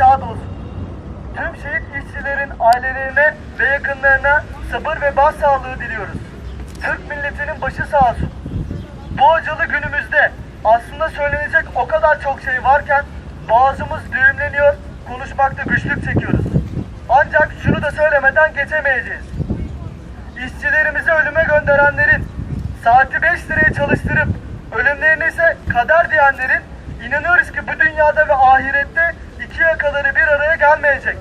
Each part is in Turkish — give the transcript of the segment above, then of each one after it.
şad olsun. Tüm şehit işçilerin ailelerine ve yakınlarına sabır ve başsağlığı diliyoruz. Türk milletinin başı sağ olsun. Bu acılı günümüzde aslında söylenecek o kadar çok şey varken boğazımız düğümleniyor, konuşmakta güçlük çekiyoruz. Ancak şunu da söylemeden geçemeyeceğiz. İşçilerimizi ölüme gönderenlerin, saati 5 liraya çalıştırıp ölümlerini ise kader diyenlerin inanıyoruz ki bu dünyada ve ahirette iki yakaları bir araya gelmeyecek.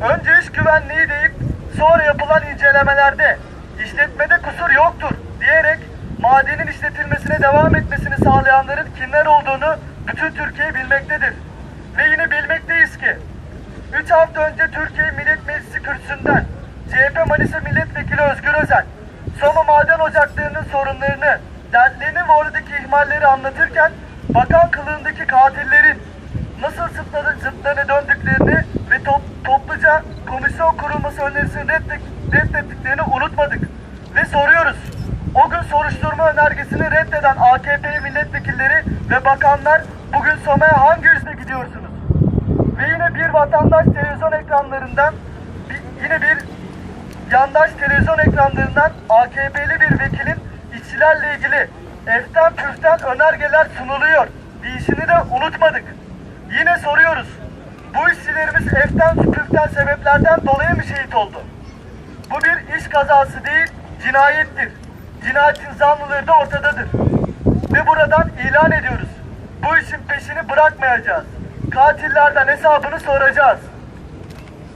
Önce iş güvenliği deyip sonra yapılan incelemelerde işletmede kusur yoktur diyerek madenin işletilmesine devam etmesini sağlayanların kimler olduğunu bütün Türkiye bilmektedir. Ve yine bilmekteyiz ki 3 hafta önce Türkiye Millet Meclisi kürsüsünden CHP Manisa Milletvekili Özgür Özel, Soma Maden Ocakları'nın sorunlarını, dertlerini ve oradaki ihmalleri anlatırken bakan kılığındaki katillerin nasıl zıtları, zıtlarına döndüklerini ve top- topluca komisyon kurulması önerisini reddet- reddettiklerini unutmadık. Ve soruyoruz. O gün soruşturma önergesini reddeden AKP milletvekilleri ve bakanlar bugün Soma'ya hangi yüzle gidiyorsunuz? Ve yine bir vatandaş televizyon ekranlarından yine bir yandaş televizyon ekranlarından AKP'li bir vekilin işçilerle ilgili eften püften önergeler sunuluyor. Diyişini de unutmadık. Yine soruyoruz. Bu işçilerimiz eften püften sebeplerden dolayı mı şehit oldu? Bu bir iş kazası değil, cinayettir. Cinayetin zanlıları da ortadadır. Ve buradan ilan ediyoruz. Bu işin peşini bırakmayacağız. Katillerden hesabını soracağız.